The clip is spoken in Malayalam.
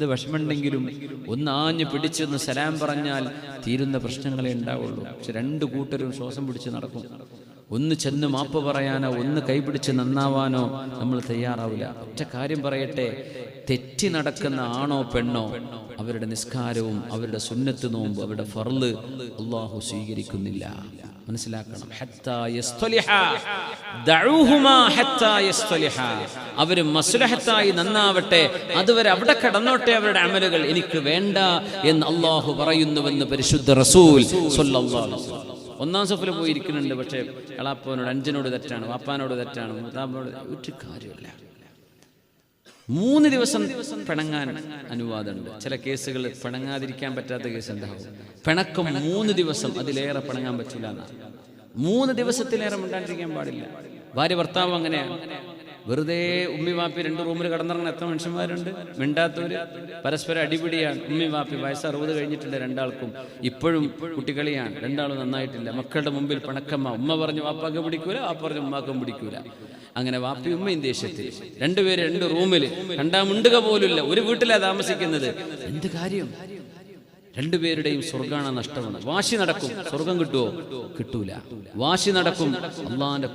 എന്ത് വിഷമുണ്ടെങ്കിലും ഒന്നാഞ്ഞ് പിടിച്ചൊന്ന് സലാം പറഞ്ഞാൽ തീരുന്ന പ്രശ്നങ്ങളെ ഉണ്ടാവുള്ളൂ. പക്ഷെ രണ്ട് കൂട്ടരും ശ്വാസം പിടിച്ച് നടക്കും. ഒന്ന് ചെന്ന് മാപ്പ് പറയാനോ ഒന്ന് കൈപിടിച്ച് നന്നാവാനോ നമ്മൾ തയ്യാറാവില്ല ഒറ്റ കാര്യം പറയട്ടെ തെറ്റി നടക്കുന്ന ആണോ പെണ്ണോ അവരുടെ നിസ്കാരവും അവരുടെ സുന്നത്ത് നോമ്പ് അവരുടെ ഫർൾ അള്ളാഹു സ്വീകരിക്കുന്നില്ല മനസ്സിലാക്കണം. അവർ നന്നാവട്ടെ അതുവരെ അവിടെ കടന്നോട്ടെ അവരുടെ അമലുകൾ എനിക്ക് വേണ്ട എന്ന് അള്ളാഹു പറയുന്നുവെന്ന് പരിശുദ്ധ റസൂൽ വസല്ലം. ഒന്നാം സഫിൽ പോയി ഇരിക്കുന്നുണ്ട് പക്ഷേ എളാപ്പനോട് അഞ്ചനോട് തെറ്റാണ് വാപ്പാനോട് തെറ്റാണ് മൂത്താപ്പനോട് ഒരു കാര്യമില്ല മൂന്ന് ദിവസം പിണങ്ങാൻ അനുവാദമുണ്ട്. ചില കേസുകൾ പിണങ്ങാതിരിക്കാൻ പറ്റാത്ത കേസ് ഉണ്ടാവും പിണക്കം മൂന്ന് ദിവസം അതിലേറെ പിണങ്ങാൻ പറ്റില്ല എന്നാണ്. മൂന്ന് ദിവസത്തിലേറെ മിണ്ടാണ്ടിരിക്കാൻ പാടില്ല. ഭാര്യ ഭർത്താവ് അങ്ങനെയാണ്. വെറുതെ ഉമ്മി വാപ്പി രണ്ട് റൂമിൽ കടന്നിറങ്ങുന്ന എത്ര മനുഷ്യന്മാരുണ്ട്? മിണ്ടാത്തവര്. പരസ്പരം അടിപിടിയാണ്. ഉമ്മി വാപ്പി വയസ്സ് അറുപത് കഴിഞ്ഞിട്ടുണ്ട് രണ്ടാൾക്കും. ഇപ്പോഴും കുട്ടികളിയാണ്. രണ്ടാളും നന്നായിട്ടില്ല. മക്കളുടെ മുമ്പിൽ പണക്കമ്മ. ഉമ്മ പറഞ്ഞു വാപ്പാക്ക് പിടിക്കൂല. ആ പറഞ്ഞു ഉമ്മാക്കും പിടിക്കൂല. അങ്ങനെ വാപ്പി ഉമ്മയും ദേഷ്യത്തിൽ. രണ്ടുപേര് രണ്ട് റൂമിൽ രണ്ടാം മുണ്ടുക പോലുമില്ല. ഒരു വീട്ടിലാ താമസിക്കുന്നത്. എന്ത് കാര്യം? രണ്ടുപേരുടെയും സ്വർഗാണ് നഷ്ടമാണ്. വാശി നടക്കും. സ്വർഗം കിട്ടുമോ കിട്ടൂല. വാശി നടക്കും. അള്ളാന്റെ